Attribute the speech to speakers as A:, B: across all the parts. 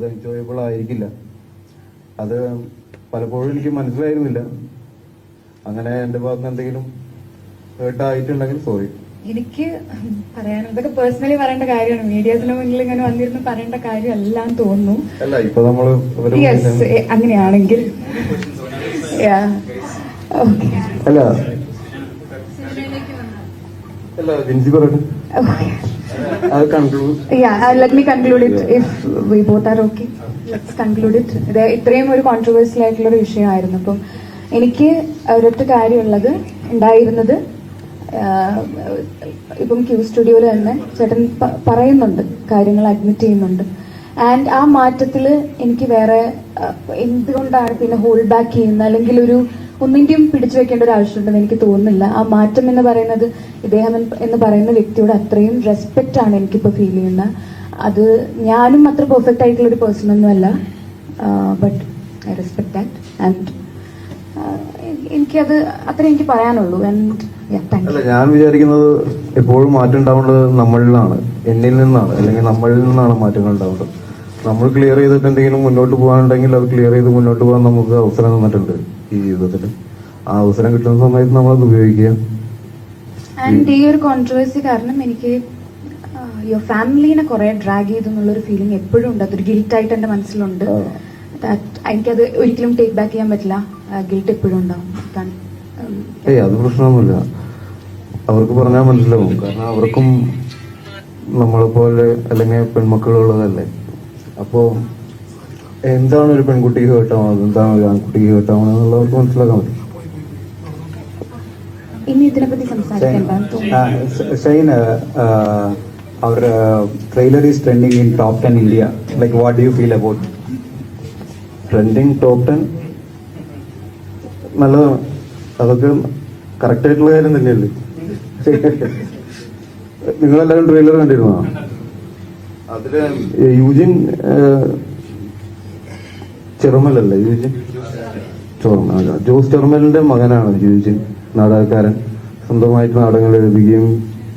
A: അത് എൻജോയബിൾ ആയിരിക്കില്ല. അത് പലപ്പോഴും എനിക്ക് മനസ്സിലായിരുന്നില്ല. അങ്ങനെ എന്റെ ഭാഗത്ത് എന്തെങ്കിലും ഹേർട്ടായിട്ടുണ്ടെങ്കിൽ സോറി
B: എനിക്ക് പറയാൻ ഇതൊക്കെ പേഴ്സണലി പറയേണ്ട കാര്യമാണ്. മീഡിയസിന് മുന്നിൽ ഇങ്ങനെ വന്നിരുന്ന് പറയേണ്ട കാര്യമല്ല എന്ന് തോന്നുന്നു.
A: അല്ല ഇപ്പൊ നമ്മൾ ഇവർ
B: യെസ്
A: മുന്നിൽ-
B: അങ്ങനെയാണെങ്കിൽ. ഓക്കെ
A: അല്ല. അല്ല ജിൻസി പറയട്ടെ അത് conclude.
B: Yeah, uh, let me conclude it yeah. if we both are okay. Let's conclude it. ഇത് ഇത്രയും ഒരു കോൺട്രവേഴ്സ്യൽ ആയിട്ടുള്ള ഒരു വിഷയമായിരുന്നു അപ്പം എനിക്ക് ഒരൊറ്റ കാര്യമുള്ളത് ഉണ്ടായിരുന്നത് ഇപ്പം ക്യൂ സ്റ്റുഡിയോയിൽ തന്നെ ചേട്ടൻ പറയുന്നുണ്ട് കാര്യങ്ങൾ അഡ്മിറ്റ് ചെയ്യുന്നുണ്ട് ആൻഡ് ആ മാറ്റത്തിൽ എനിക്ക് വേറെ എന്തുകൊണ്ടാണ് പിന്നെ ഹോൾഡ് ബാക്ക് ചെയ്യുന്നത് അല്ലെങ്കിൽ ഒരു ഒന്നിന്റെയും പിടിച്ചു വെക്കേണ്ട ഒരു ആവശ്യമുണ്ടെന്ന് എനിക്ക് തോന്നുന്നില്ല. ആ മാറ്റം എന്ന് പറയുന്നത് ഇദ്ദേഹം എന്ന് പറയുന്ന വ്യക്തിയോട് അത്രയും റെസ്പെക്റ്റ് ആണ് എനിക്കിപ്പോൾ ഫീൽ ചെയ്യുന്നത്. അത് ഞാനും അത്ര പെർഫെക്റ്റ് ആയിട്ടുള്ള ഒരു പേഴ്സൺ ഒന്നുമല്ല but I respect that and എനിക്കത് അത്ര എനിക്ക് പറയാനുള്ളൂ.
A: അല്ല ഞാൻ വിചാരിക്കുന്നത് എപ്പോഴും മാറ്റം ഉണ്ടാവേണ്ടത് നമ്മളിലാണ്. എന്നിൽ നിന്നാണ്. അല്ലെങ്കിൽ നമ്മളിൽ നിന്നാണ് മാറ്റങ്ങൾ ഉണ്ടാവേണ്ടത്. നമ്മൾ ക്ലിയർ ചെയ്തിട്ട് എന്തെങ്കിലും മുന്നോട്ട് പോകാനുണ്ടെങ്കിൽ അത് ക്ലിയർ ചെയ്ത് മുന്നോട്ട് പോകാൻ നമുക്ക് അവസരം തന്നിട്ടുണ്ട്. ഈ ജീവിതത്തിൽ ആ അവസരം കിട്ടുന്ന സമയത്ത് നമ്മളത് ഉപയോഗിക്കുക.
B: ആൻഡ് ഈ ഒരു കോൺട്രവേഴ്സി കാരണം എനിക്ക് യുവർ ഫാമിലിനെ കുറെ ഡ്രാഗ് ചെയ്തു എന്നുള്ളൊരു ഫീലിംഗ് എപ്പോഴും ഉണ്ട്. അതൊരു ഗിൽറ്റ് ആയിട്ട് എന്റെ മനസ്സിലുണ്ട് എനിക്കത് ഒരിക്കലും ടേക്ക് ബാക്ക് ചെയ്യാൻ പറ്റില്ല. ഗിൽറ്റ് എപ്പോഴും ഉണ്ടാവും.
A: ഏയ് അത് പ്രശ്നമൊന്നുമില്ല. അവർക്ക് പറഞ്ഞാൽ മനസ്സിലാവും. കാരണം അവർക്കും നമ്മളെ പോലെ അല്ലെങ്കിൽ പെൺമക്കളുള്ളതല്ലേ. അപ്പോ എന്താണ് ഒരു പെൺകുട്ടി ഹേർട്ടാവുന്നത് എന്താണ് ഒരു ആൺകുട്ടിക്ക് ഹേർട്ടാവുന്നത് എന്നുള്ളവർക്ക് മനസ്സിലാക്കാൻ പറ്റും.
B: ഇനി അവർ trailer is
C: trending in uh, ten India trailer is trending in top 10 India. Like, what do you feel about?
A: Trending top ten നല്ലതാണ്. അതൊക്കെ കറക്റ്റ് ആയിട്ടുള്ള കാര്യം തന്നെയല്ലേ? നിങ്ങളെല്ലാവരും ട്രെയിലർ കണ്ടിരുന്നോ അതിൽ യൂജിൻ ചെറുമലല്ലേ യൂജിൻ ചോർമല ജോസ് ചെറുമലിന്റെ മകനാണ് യൂജിൻ നാടകക്കാരൻ. സ്വന്തമായിട്ട് നാടകങ്ങൾ എഴുതുകയും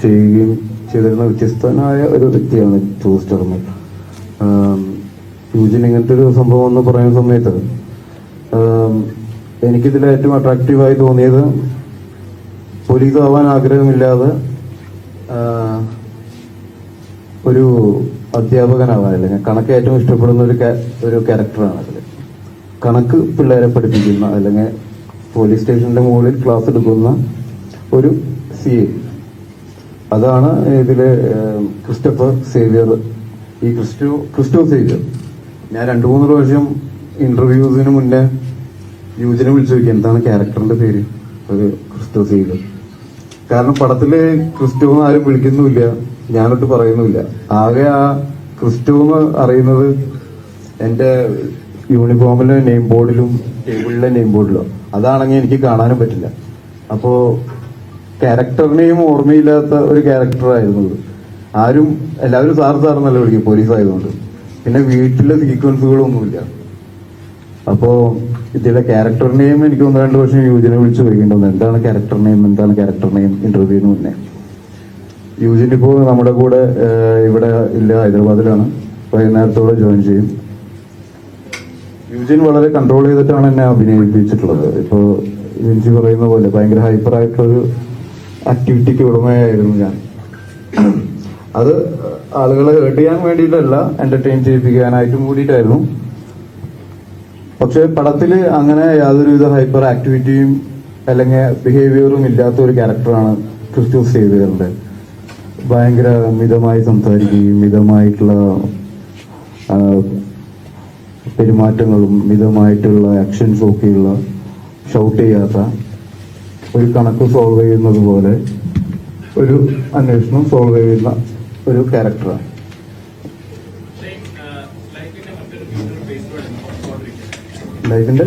A: ചെയ്യുകയും ചെയ്തിരുന്ന വ്യത്യസ്തനായ ഒരു വ്യക്തിയാണ് ജോസ് ചെറുമൽ. യൂജിൻ ഇങ്ങനത്തെ ഒരു സംഭവം എന്ന് പറയുന്ന സമയത്ത് എനിക്കിതിൽ ഏറ്റവും അട്രാക്റ്റീവായി തോന്നിയത് പോലീസ് ആവാൻ ആഗ്രഹമില്ലാതെ ഒരു അധ്യാപകനാവാൻ ഞാൻ കണക്ക് ഏറ്റവും ഇഷ്ടപ്പെടുന്ന ഒരു ഒരു ക്യാരക്ടറാണ് അതിൽ കണക്ക് പിള്ളേരെ പഠിപ്പിക്കുന്ന അല്ലെങ്കിൽ പോലീസ് സ്റ്റേഷന്റെ മുകളിൽ ക്ലാസ് എടുക്കുന്ന ഒരു സി എ അതാണ് ഇതിൽ ക്രിസ്റ്റഫർ സേവിയർ. ഈ ക്രിസ്റ്റോ ക്രിസ്റ്റോ സേവിയർ. ഞാൻ രണ്ടു മൂന്ന് പ്രാവശ്യം ഇന്റർവ്യൂസിന് മുന്നേ യൂജിനെ വിളിച്ചു നോക്കി എന്താണ് ക്യാരക്ടറിന്റെ പേര്? ഒരു ക്രിസ്റ്റോ സേവിയർ. കാരണം പടത്തിൽ ക്രിസ്റ്റോ എന്ന് ആരും വിളിക്കുന്നുമില്ല ഞാനൊട്ട് പറയുന്നുമില്ല. ആകെ ആ ക്രിസ്റ്റോ എന്ന് അറിയുന്നത് എന്റെ യൂണിഫോമിലെ നെയിം ബോർഡിലും ടേബിളിലെ നെയിം ബോർഡിലും അതാണെങ്കിൽ എനിക്ക് കാണാനും പറ്റില്ല. അപ്പോ ക്യാരക്ടറിനെയും ഓർമ്മയില്ലാത്ത ഒരു ക്യാരക്ടറായിരുന്നു ആരും എല്ലാവരും സാർ സാർ എന്നല്ല വിളിക്കും പോലീസ് ആയതുകൊണ്ട്. പിന്നെ വീട്ടിലെ സീക്വൻസുകളൊന്നുമില്ല അപ്പോ ഇതിലെ ക്യാരക്ടർ നെയിം എനിക്ക് ഒന്ന് രണ്ട് വർഷം യൂജിനെ വിളിച്ച് ചോദിക്കേണ്ടത് എന്താണ് ക്യാരക്ടർ നെയിം എന്താണ് ക്യാരക്ടർ നെയിം ഇന്റർവ്യൂവിന് മുന്നേ? യൂജിൻ ഇപ്പോ നമ്മുടെ കൂടെ ഇവിടെ ഇല്ല ഹൈദരാബാദിലാണ്. വൈകുന്നേരത്തോടെ ജോയിൻ ചെയ്യും. യൂജിൻ വളരെ കൺട്രോൾ ചെയ്തിട്ടാണ് എന്നെ അഭിനയിപ്പിച്ചിട്ടുള്ളത്. ഇപ്പോ യുജി പറയുന്ന പോലെ ഭയങ്കര ഹൈപ്പർ ആയിട്ടുള്ളൊരു ആക്ടിവിറ്റിക്ക് ഉടമയായിരുന്നു ഞാൻ. അത് ആളുകളെ ഹേർട്ട് ചെയ്യാൻ വേണ്ടിയിട്ടല്ല എന്റർടൈൻ ചെയ്യിപ്പിക്കാനായിട്ടും കൂടിയിട്ടായിരുന്നു. പക്ഷെ പടത്തിൽ അങ്ങനെ യാതൊരുവിധ ഹൈപ്പർ ആക്ടിവിറ്റിയും അല്ലെങ്കിൽ ബിഹേവിയറും ഇല്ലാത്ത ഒരു ക്യാരക്ടറാണ് ക്രിസ്റ്റോസ് സേവിയറിന്റെ ഭയങ്കര മിതമായി സംസാരിക്കുകയും മിതമായിട്ടുള്ള പെരുമാറ്റങ്ങളും മിതമായിട്ടുള്ള ആക്ഷൻസും ഒക്കെയുള്ള ഷൗട്ട് ചെയ്യാത്ത ഒരു കണക്ക് സോൾവ് ചെയ്യുന്നത് പോലെ ഒരു അന്വേഷണം സോൾവ് ചെയ്യുന്ന ഒരു ക്യാരക്ടറാണ് ലൈഫിന്റെ